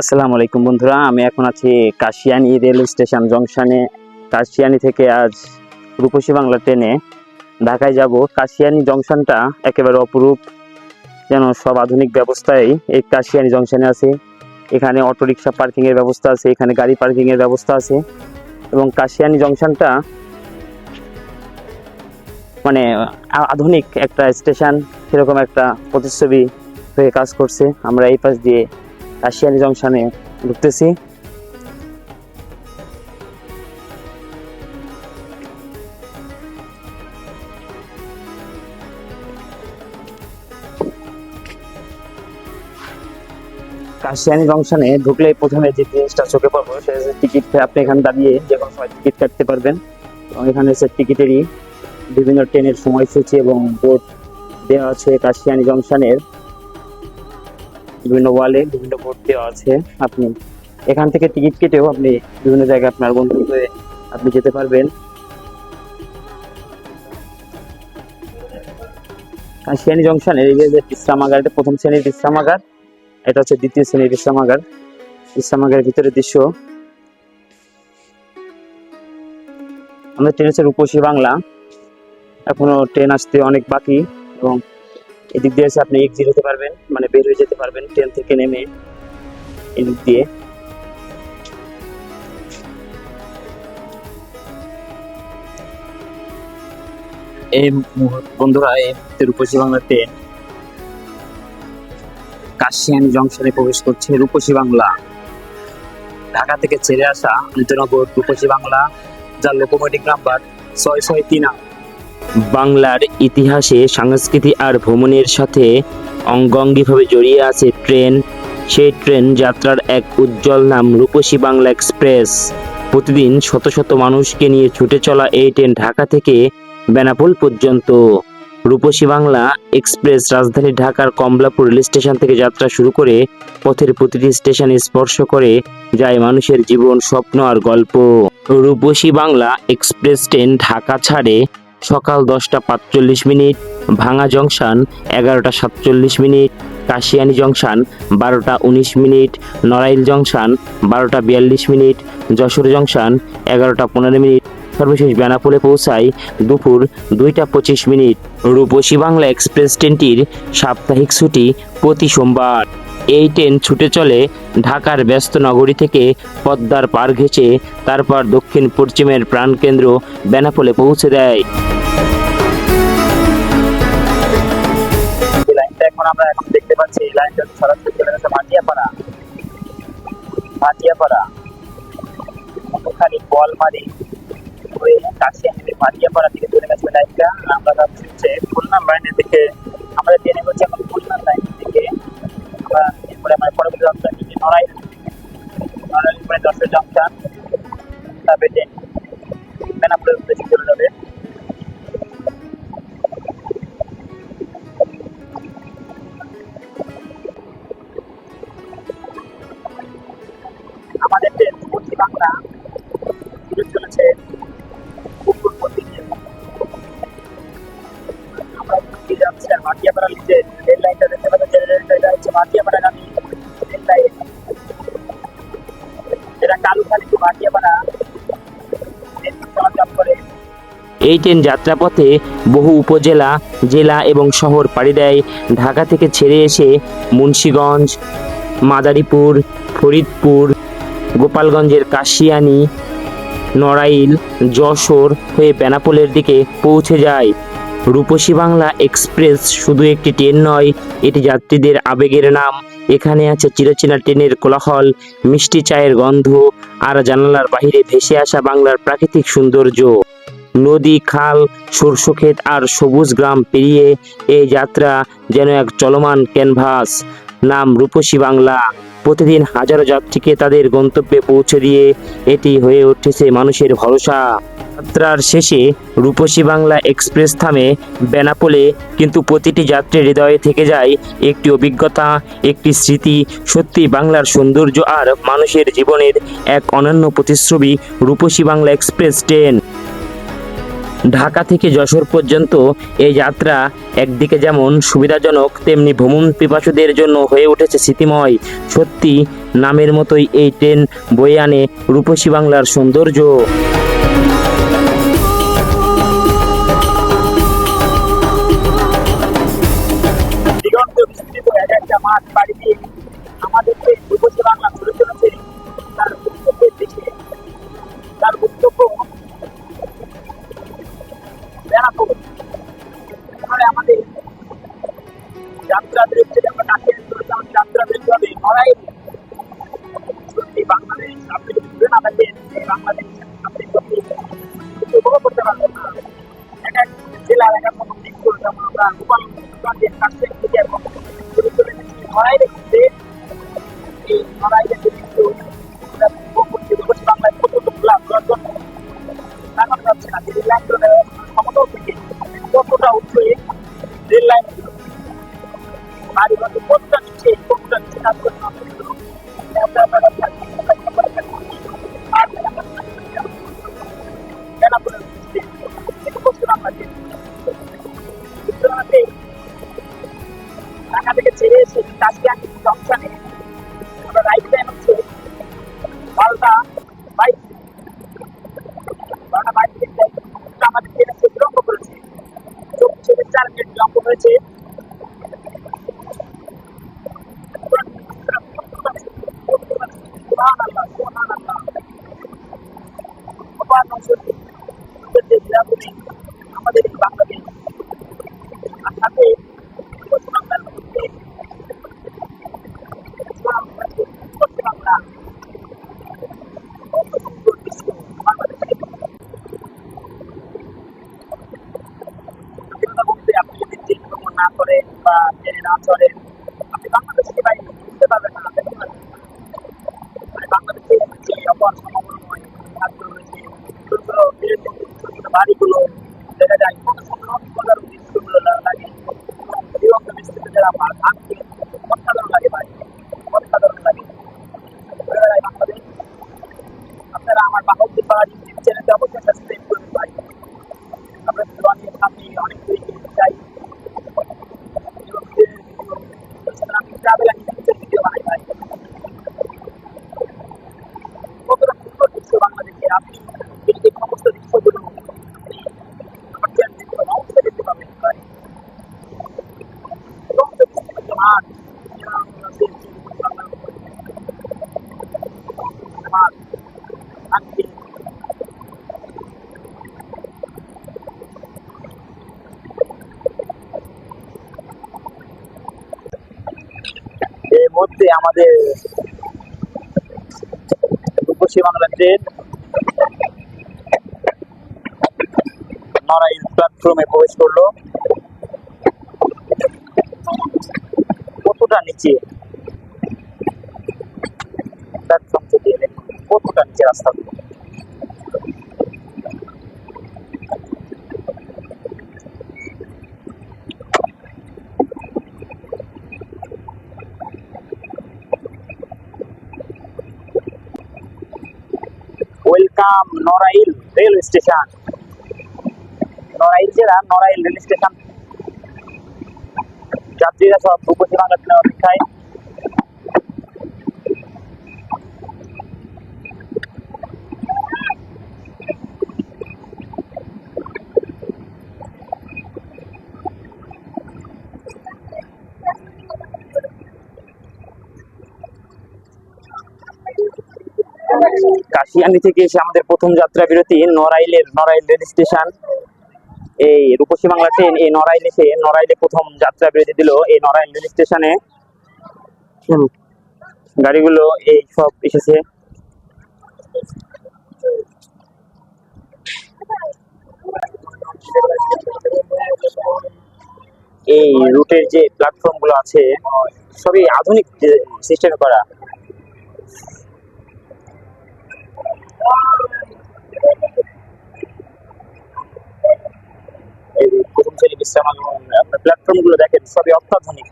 আসসালামু আলাইকুম বন্ধুরা, আমি এখন আছি কাশিয়ানি রেল স্টেশন জংশনে। কাশিয়ানি থেকে আজ রূপসী বাংলা ট্রেনে ঢাকায় যাব। কাশিয়ানি জংশনটা একেবারে অপরূপ, যেন সব আধুনিক ব্যবস্থায় এই কাশিয়ানি জংশনে আছে। এখানে অটোরিকশা পার্কিং এর ব্যবস্থা আছে, এখানে গাড়ি পার্কিংয়ের ব্যবস্থা আছে এবং কাশিয়ানি জংশনটা মানে আধুনিক একটা স্টেশন, সেরকম একটা প্রতিচ্ছবি হয়ে কাজ করছে। আমরা এই পাশ দিয়ে কাশিয়ানি জংশনে ঢুকতেছি। কাশিয়ানি জংশনে ঢুকলে প্রথমে যে জিনিসটা চোখে পড়ব হচ্ছে টিকিট আপনি এখানে দাঁড়িয়ে যে কোনো সময় টিকিট কাটতে পারবেন। এবং এখানে হচ্ছে টিকিটেরই বিভিন্ন ট্রেনের সময়সূচি এবং বোর্ড দেওয়া আছে কাশিয়ানি জংশনের। বিভিন্ন ওয়ালে বিভিন্ন বোর্ড দেওয়া আছে। আপনি এখান থেকে টিকিট কেটেও আপনি বিভিন্ন জায়গায় আপনার গন্তব্যে আপনি যেতে পারবেন। কাশিয়ানি জংশনের এই যে বিশ্রামাগার, এটা প্রথম শ্রেণির বিশ্রামাগার। এটা হচ্ছে দ্বিতীয় শ্রেণির বিশ্রামাগার। বিশ্রামাগারের ভিতরে দৃশ্য। আমাদের ট্রেন হচ্ছে রূপসী বাংলা। এখনও ট্রেন আসতে অনেক বাকি এবং এদিক দিয়ে এসে আপনি এক্সিট হতে পারবেন মানে বের হয়ে যেতে পারবেন ট্রেন থেকে নেমে। এদিক দিয়ে। এই বন্ধুরা, এই রূপসী বাংলা ট্রেন কাশিয়ানি জংশনে প্রবেশ করছে রূপসী বাংলা ঢাকা থেকে ছেড়ে আসা নিত্যনগর রূপসী বাংলা যার লোকোমোটিভ নাম্বার ছয় ছয় তিন আট। বাংলার ইতিহাসে সংস্কৃতি আর ভ্রমণের সাথে অঙ্গাঙ্গিভাবে জড়িয়ে আছে ট্রেন। সেই ট্রেন যাত্রার এক উজ্জ্বল নাম রূপসী বাংলা এক্সপ্রেস। প্রতিদিন শত শত মানুষকে নিয়ে ছুটে চলা এই ট্রেন ঢাকা থেকে বেনাপোল পর্যন্ত। রূপসী বাংলা এক্সপ্রেস রাজধানী ঢাকার কমলাপুর রেল স্টেশন থেকে যাত্রা শুরু করে পথের প্রতিটি স্টেশনে স্পর্শ করে যায় মানুষের জীবন, স্বপ্ন আর গল্প। রূপসী বাংলা এক্সপ্রেস ট্রেন ঢাকা ছাড়ে সকাল দশটা পাঁচচল্লিশ মিনিট ভাঙা জংশন এগারোটা সাতচল্লিশ মিনিট, কাশিয়ানি জংশন বারোটা উনিশ মিনিট, নড়াইল জংশন বারোটা বিয়াল্লিশ মিনিট, যশোর জংশন এগারোটা পনেরো মিনিট। সর্বশেষ বেনাপোলে পৌঁছায় দুপুর দুইটা পঁচিশ মিনিট। রূপসী বাংলা এক্সপ্রেস ট্রেনটির সাপ্তাহিক ছুটি প্রতি সোমবার। এই ট্রেন ছুটে চলে ঢাকার ব্যস্ত নগরী থেকে পদ্মার পার ঘেঁচে তারপর দক্ষিণ পশ্চিমের প্রাণকেন্দ্র বেনাপোলে পৌঁছে দেয়। এখন আমরা এখন দেখতে পাচ্ছি, এই লাইনটা সরাসরি চলে গেছে মাটিয়াপাড়া। মাটিয়াপাড়া। ওখানে বলমারি হয়ে কাছে মাটিয়াপাড়া থেকে চলে গেছে লাইনটা। আমরা যাচ্ছি হচ্ছে খুলনা লাইনের দিকে আমাদের ট্রেনে হচ্ছে এখন আমরা এরপরে আমার পরবর্তী যাত্রা নিচে নড়াইল নড়াইল পরে দশের জংশন তারপরে ট্রেন বেনাপুরের উদ্দেশ্যে চলে যাবে আমাদের ট্রেন পশ্চিম বাংলা এই ট্রেন যাত্রাপথে বহু উপজেলা, জেলা এবং শহর পাড়ি দেয়। ঢাকা থেকে ছেড়ে এসে মুন্সীগঞ্জ, মাদারীপুর, ফরিদপুর, গোপালগঞ্জের কাশিয়ানি, নড়াইল, যশোর হয়ে বেনাপোলের দিকে পৌঁছে যায়। রূপসী বাংলা এক্সপ্রেস শুধু একটি ট্রেন নয়, এটি যাত্রীদের আবেগের নাম। এখানে আছে চিরচেনা ট্রেনের কোলাহল, মিষ্টি চায়ের গন্ধ, আর জানালার বাইরে ভেসে আসা বাংলার প্রাকৃতিক সৌন্দর্য। নদী, খাল, সরষে ক্ষেত আর সবুজ গ্রাম পেরিয়ে এই যাত্রা যেন এক চলমান ক্যানভাস। নাম রূপসী বাংলা। প্রতিদিন হাজারো যাত্রীকে তাদের গন্তব্যে পৌঁছে দিয়ে এটি হয়ে উঠেছে মানুষের ভরসা। যাত্রার শেষে রূপসী বাংলা এক্সপ্রেস থামে বেনাপোলে, কিন্তু প্রতিটি যাত্রীর হৃদয়ে থেকে যায় একটি অভিজ্ঞতা, একটি স্মৃতি, সত্যি বাংলার সৌন্দর্য আর মানুষের জীবনের এক অনন্য প্রতিচ্ছবি রূপসী বাংলা এক্সপ্রেস ট্রেন। ঢাকা থেকে যশোর পর্যন্ত এই যাত্রা একদিকে যেমন সুবিধাজনক, তেমনি ভ্রমণ পিপাসুদের জন্য হয়ে উঠেছে স্মৃতিময়। সত্যি নামের মতোই এই ট্রেন বয়ে আনে রূপসী বাংলার সৌন্দর্য। একটা মাঠ বাড়ি দিয়ে আমাদেরকে রূপসী বাংলা ঘুরে চলেছে তার বক্তব্যের দিকে তার বক্তব্য বেড়াতো আমাদের যাত্রা বিরুদ্ধে যখন ডাকে আমাদের যাত্রা বিরুদ্ধে লড়াই সত্যি বাংলাদেশ আপনি ঘুরে না থাকেন, এই বাংলাদেশ আপনি সত্যি উপভোগ করতে পারবেন না এক এক জেলার এক এক রকম দিক আমরা কাছে থেকে এখন লড়াই দেখতে এই উপভোগ করছি রূপসী বাংলায় খোলা ঘোরার জন্য দেখানো যাচ্ছে না রেল লাইন সমতল থেকে কতটা উঠে রেল লাইন বাড়ি ঘর কতটা নিচে কতটা নিচে কাজ করে কাশিয়া জংশনে আমরা বা ট্রেনে না চড়েন আপনি বাংলাদেশকে বাইরে বুঝতে পারবেন না মানে বাংলাদেশের যে অপর সমগ্রময় খাদ্য রয়েছে বাড়িগুলো দেখা যায় কত সুন্দর দৃশ্যগুলো লাগে এবং দিগন্ত যারা আমার আঁকতে অসাধারণ লাগে ভাই অসাধারণ লাগে বাংলাদেশ আপনারা আমার পাহাড়ি ইউটিউব চ্যানেলকে অবশ্যই সাবস্ক্রাইব করবেন ভাই আমরা অনেক সামনে অনেক দূরে এগিয়ে যাই এবং ট্রেনের ভিডিও এছাড়া আমি ট্রাভেল অ্যাক্টিভিটির ভিডিও বানাই ভাই কতটা সুন্দর দৃশ্য বাংলাদেশে আপনি এই যে সমস্ত দৃশ্যগুলো আপনি আমার চ্যানেল দেখতে পাবেন অবশ্যই দেখতে পাবেন ভাই সমস্ত বিস্তৃত মাঠ এবং আমাদের যে বাংলার মাঠ শান্তি মধ্যে আমাদের রূপসী বাংলা ট্রেন নড়াইল প্ল্যাটফর্মে প্রবেশ করল, কতটা নিচে? প্ল্যাটফর্ম থেকে কতটা নিচে রাস্তা welcome Narail railway station. Narail জেলা নড়াইল রেল স্টেশন। যাত্রীরা সব ট্রেনের অপেক্ষায়। কাশিয়ানি থেকে এসে আমাদের প্রথম যাত্রা বিরতি নড়াইলের নড়াইল রেল স্টেশন। এই রূপসী বাংলা ট্রেন এই নড়াইল এসে নড়াইলে প্রথম যাত্রা বিরতি দিল এই নড়াইল রেল স্টেশনে। গাড়িগুলো এই সব এসেছে। এই রুটের যে প্ল্যাটফর্মগুলো আছে, সবই আধুনিক সিস্টেমে করা এই যে শ্রেণি আপনার প্ল্যাটফর্মগুলো দেখেন, সবই অত্যাধুনিক।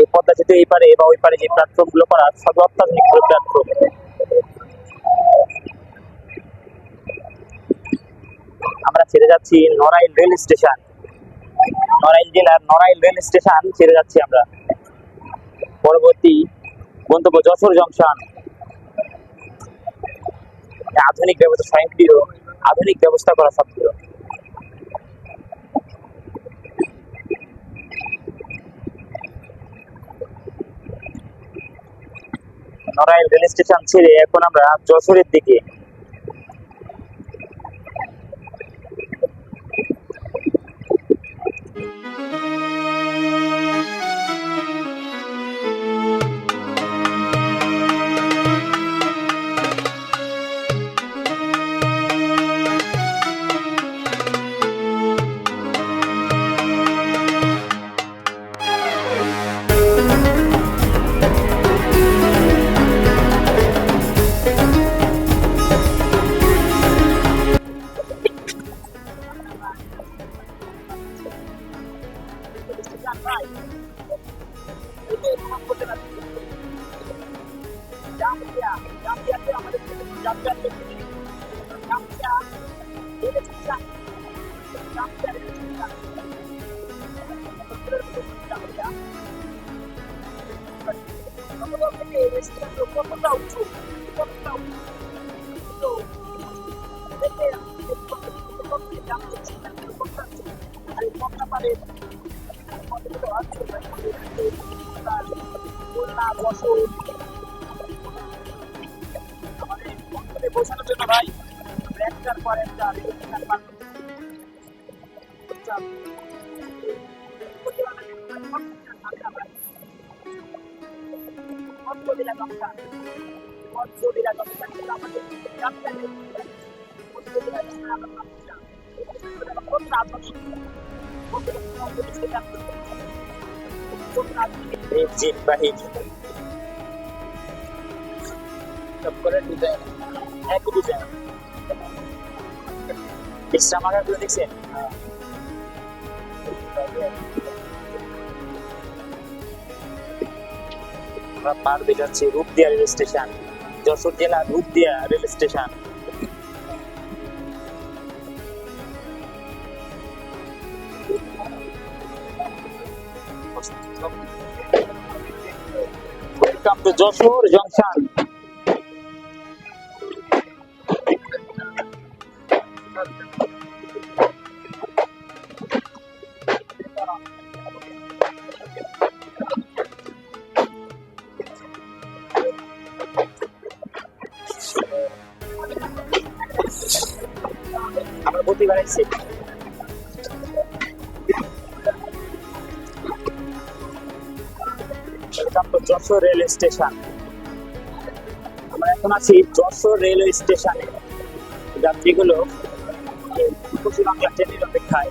এই পদ্মা সেতু এই পারে বা ওই পারে যে প্ল্যাটফর্মগুলো করা সবই অত্যাধুনিক প্ল্যাটফর্ম আমরা ছেড়ে যাচ্ছি নড়াইল রেল স্টেশন। নড়াইল জেলার নড়াইল রেল স্টেশন ছেড়ে যাচ্ছি আমরা। পরবর্তী গন্তব্য যশোর জংশন। আধুনিক ব্যবস্থা, স্বয়ংক্রিয়। আধুনিক ব্যবস্থা করা সবগুলো। নড়াইল রেল স্টেশন ছেড়ে এখন আমরা যশোরের দিকে রেল স্টেশন কতটা উঁচু কতটা উঁচু দেখে আর এই পথটা পারে খুলনা বোঝানোর জন্য ভাই আমরা একটার পর একটা রেজিস্ট্রেশন পার ইঞ্জিন বাহিনী সব করে ডিজাইন একই ডিজাইন বিশ্রাম আগারগুলো দেখছেন আমরা পার দিয়ে যাচ্ছি রূপদিয়া রেল স্টেশন, যশোর জেলা Rupdia rail station. Welcome to Jessore junction Jessore rail station. আমরা এখন আছি যশোর রেলওয়ে স্টেশনে। যাত্রীগুলো এই পশ্চিম বাংলা ট্রেনের অপেক্ষায়।